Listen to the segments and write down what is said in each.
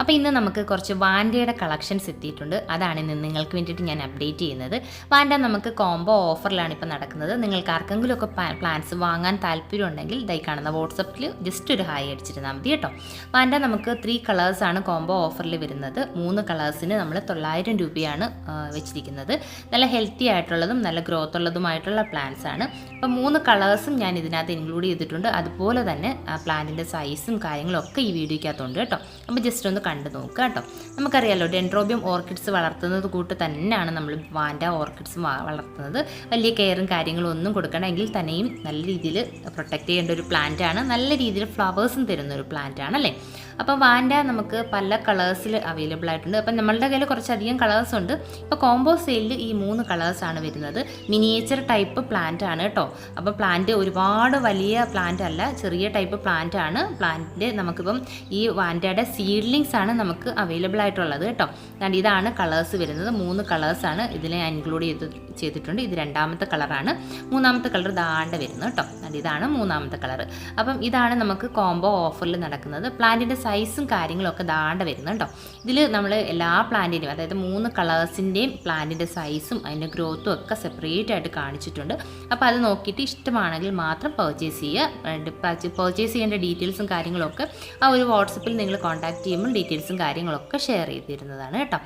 അപ്പോൾ ഇന്ന് നമുക്ക് കുറച്ച് വാൻഡയുടെ കളക്ഷൻസ് എത്തിയിട്ടുണ്ട്. അതാണ് ഇന്ന് നിങ്ങൾക്ക് വേണ്ടിയിട്ട് ഞാൻ അപ്ഡേറ്റ് ചെയ്യുന്നത്. വാൻഡ നമുക്ക് കോംബോ ഓഫറിലാണ് ഇപ്പോൾ നടക്കുന്നത്. നിങ്ങൾക്ക് ആർക്കെങ്കിലും ഒക്കെ പ്ലാൻസ് വാങ്ങാൻ താല്പര്യം ഉണ്ടെങ്കിൽ ദൈ കാണുന്ന വാട്സപ്പിൽ ജസ്റ്റ് ഒരു ഹായ് അടിച്ചിരുന്നാൽ മതി കേട്ടോ. വാൻഡ നമുക്ക് ത്രീ കളേഴ്സാണ് കോംബോ ഓഫറിൽ വരുന്നത്. മൂന്ന് കളേഴ്സിന് നമ്മൾ തൊള്ളായിരം രൂപയാണ് വെച്ചിരിക്കുന്നത്. നല്ല ഹെൽത്തി ആയിട്ടുള്ളതും നല്ല ഗ്രോത്ത് ഉള്ളതുമായിട്ടുള്ള പ്ലാൻസ് ആണ്. അപ്പോൾ മൂന്ന് കളേഴ്സും ഞാൻ ഇതിനകത്ത് ഇൻക്ലൂഡ് ചെയ്തിട്ടുണ്ട്. അതുപോലെ തന്നെ പ്ലാന്റിന്റെ സൈസും കാര്യങ്ങളും ഒക്കെ ഈ വീഡിയോയ്ക്കകത്തുണ്ട് കേട്ടോ. അപ്പോൾ ജസ്റ്റ് ഒന്ന് കണ്ടു നോക്കുക കേട്ടോ. നമുക്കറിയാലോ ഡെൻഡ്രോബിയം ഓർക്കിഡ്സ് വളർത്തുന്നത് കൂട്ട് തന്നെയാണ് നമ്മൾ വാൻഡ ഓർക്കിഡ്സ് വളർത്തുന്നത്. വലിയ കെയറും കാര്യങ്ങളും ഒന്നും കൊടുക്കണമെങ്കിൽ തന്നെയും നല്ല രീതിയിൽ പ്രൊട്ടക്റ്റ് ചെയ്യേണ്ട ഒരു പ്ലാന്റ് ആണ്. നല്ല രീതിയിൽ ഫ്ലവേഴ്സും തരുന്ന ഒരു പ്ലാന്റ് ആണ് അല്ലേ? അപ്പം വാൻഡ നമുക്ക് പല കളേഴ്സിൽ അവൈലബിൾ ആയിട്ടുണ്ട്. അപ്പം നമ്മളുടെ കയ്യിൽ കുറച്ചധികം കളേഴ്സ് ഉണ്ട്. ഇപ്പോൾ കോംബോ സെയിലിൽ ഈ മൂന്ന് കളേഴ്സാണ് വരുന്നത്. മിനിയേച്ചർ ടൈപ്പ് പ്ലാന്റ് ആണ് കേട്ടോ അപ്പോൾ പ്ലാന്റ് ഒരുപാട് വലിയ പ്ലാന്റ് അല്ല ചെറിയ ടൈപ്പ് പ്ലാന്റ് ആണ്. പ്ലാന്റിന്റെ നമുക്കിപ്പം ഈ വാൻഡയുടെ സീഡ്ലിങ്സ് ആണ് നമുക്ക് അവൈലബിൾ ആയിട്ടുള്ളത് കേട്ടോ കാരണം ഇതാണ് കളേഴ്സ് വരുന്നത്. മൂന്ന് കളേഴ്സാണ് ഇതിൽ ഞാൻ ഇൻക്ലൂഡ് ചെയ്ത് ചെയ്തിട്ടുണ്ട്. ഇത് രണ്ടാമത്തെ കളറാണ് മൂന്നാമത്തെ കളർ ദാണ്ട് വരുന്നത് കേട്ടോ ഇതാണ് മൂന്നാമത്തെ കളർ അപ്പം ഇതാണ് നമുക്ക് കോംബോ ഓഫറിൽ നടക്കുന്നത്. പ്ലാന്റിന്റെ സൈസും കാര്യങ്ങളൊക്കെ ദാണ്ട് വരുന്നുണ്ടോ? ഇതിൽ നമ്മൾ എല്ലാ പ്ലാന്റിന്റെയും അതായത് മൂന്ന് കളേഴ്സിന്റെയും പ്ലാന്റിന്റെ സൈസും അതിന്റെ ഗ്രോത്തും ഒക്കെ സെപ്പറേറ്റ് ആയിട്ട് കാണിച്ചിട്ടുണ്ട്. അപ്പോൾ അത് നോക്കിയിട്ട് ഇഷ്ടമാണെങ്കിൽ മാത്രം പർച്ചേസ് ചെയ്യുക. പർച്ചേസ് ചെയ്യേണ്ട ഡീറ്റെയിൽസും കാര്യങ്ങളൊക്കെ ആ ഒരു വാട്സപ്പിൽ നിങ്ങൾ കോൺടാക്ട് ചെയ്യുമ്പോൾ ഡീറ്റെയിൽസും കാര്യങ്ങളൊക്കെ ഷെയർ ചെയ്തിരുന്നതാണ് കേട്ടോ.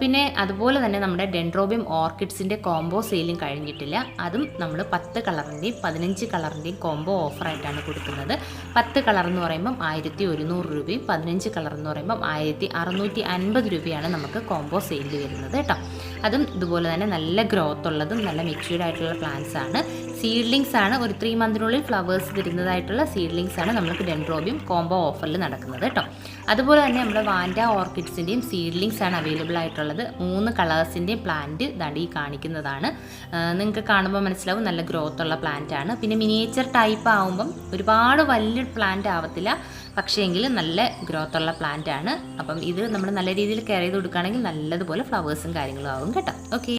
പിന്നെ അതുപോലെ തന്നെ നമ്മുടെ ഡെൻഡ്രോബിയം ഓർക്കിഡ്സിന്റെ കോംബോ സെയിലും കഴിഞ്ഞിട്ടില്ല. അതും നമ്മൾ പത്ത് കളറിന്റെയും പതിനഞ്ച് കളറിന്റെയും കോംബോ ഓഫറായിട്ടാണ് കൊടുക്കുന്നത്. പത്ത് കളർ എന്ന് പറയുമ്പം ആയിരത്തി ഒരുന്നൂറ് രൂപയും പതിനഞ്ച് കളർ എന്ന് പറയുമ്പം ആയിരത്തി അറുന്നൂറ്റി അൻപത് രൂപയാണ് നമുക്ക് കോംബോ സെയിൽ വരുന്നത് കേട്ടോ. അതും ഇതുപോലെ തന്നെ നല്ല ഗ്രോത്ത് ഉള്ളതും നല്ല മെച്യൂർഡ് ആയിട്ടുള്ള പ്ലാന്റ്സ് ആണ്. സീഡ്ലിങ്സ് ആണ്. ഒരു ത്രീ മന്തിനുള്ളിൽ ഫ്ലവേഴ്സ് തരുന്നതായിട്ടുള്ള സീഡ്ലിങ്സ് ആണ് നമുക്ക് ഡെൻഡ്രോബിയം കോംബോ ഓഫറിൽ നടക്കുന്നത് കേട്ടോ അതുപോലെ തന്നെ നമ്മുടെ വാൻഡ ഓർക്കിഡ്സിന്റെയും സീഡ്ലിങ്സ് ആണ് അവൈലബിൾ ആയിട്ടുള്ളത്. മൂന്ന് കളേഴ്സിന്റെയും പ്ലാന്റ് ദടി കാണിക്കുന്നതാണ്. നിങ്ങൾക്ക് കാണുമ്പോൾ മനസ്സിലാവും നല്ല ഗ്രോത്ത് ഉള്ള പ്ലാന്റ് ആണ്. പിന്നെ മിനിയേച്ചർ ടൈപ്പ് ആകുമ്പം ഒരുപാട് വലിയ പ്ലാന്റ് ആവത്തില്ല. പക്ഷേ എങ്കിൽ നല്ല ഗ്രോത്ത് ഉള്ള പ്ലാന്റ് ആണ്. അപ്പം ഇത് നമ്മൾ നല്ല രീതിയിൽ കെയർ ചെയ്ത് കൊടുക്കുകയാണെങ്കിൽ നല്ലതുപോലെ ഫ്ലവേഴ്സും കാര്യങ്ങളും ആവും കേട്ടോ. ഓക്കെ